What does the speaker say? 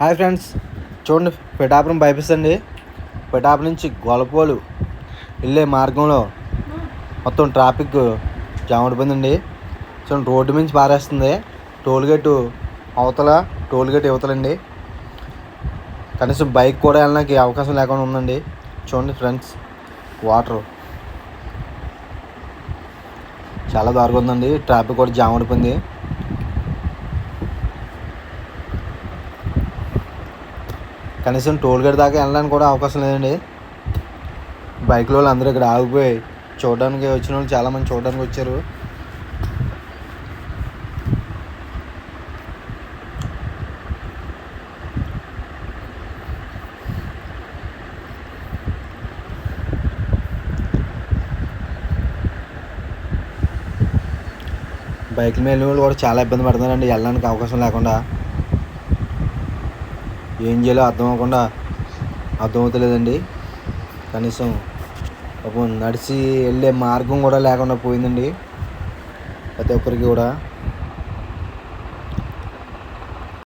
Hi friends. చూడండి Pithapuram bypass అండి. పిఠాపురం నుంచి గొలపోలు వెళ్ళే మార్గంలో మొత్తం ట్రాఫిక్ జామ్ అయిపోయిందండి చూడండి రోడ్డు నుంచి పారేస్తుంది. టోల్గేటు అవతల టోల్గేట్ ఇవతలండి. కనీసం బైక్ కూడా వెళ్ళడానికి అవకాశం లేకుండా ఉందండి. చూడండి ఫ్రెండ్స్ వాటర్ చాలా దారుగా ఉందండి. ట్రాఫిక్ కూడా జామ్ అయిపోయింది కనీసం టోల్ గేట్ దాకా వెళ్ళడానికి కూడా అవకాశం లేదండి. బైక్లో వాళ్ళు అందరూ ఇక్కడ ఆగిపోయి చూడడానికి వచ్చిన వాళ్ళు చాలామంది చూడడానికి వచ్చారు. బైక్ మీద వాళ్ళు కూడా చాలా ఇబ్బంది పడుతున్నారండి. వెళ్ళడానికి అవకాశం లేకుండా. ఏం చేయాలో అర్థం అవ్వకుండా అర్థమవుతలేదండి. కనీసం పాపం నడిచి వెళ్ళే మార్గం కూడా లేకుండా పోయిందండి. ప్రతి ఒక్కరికి కూడా.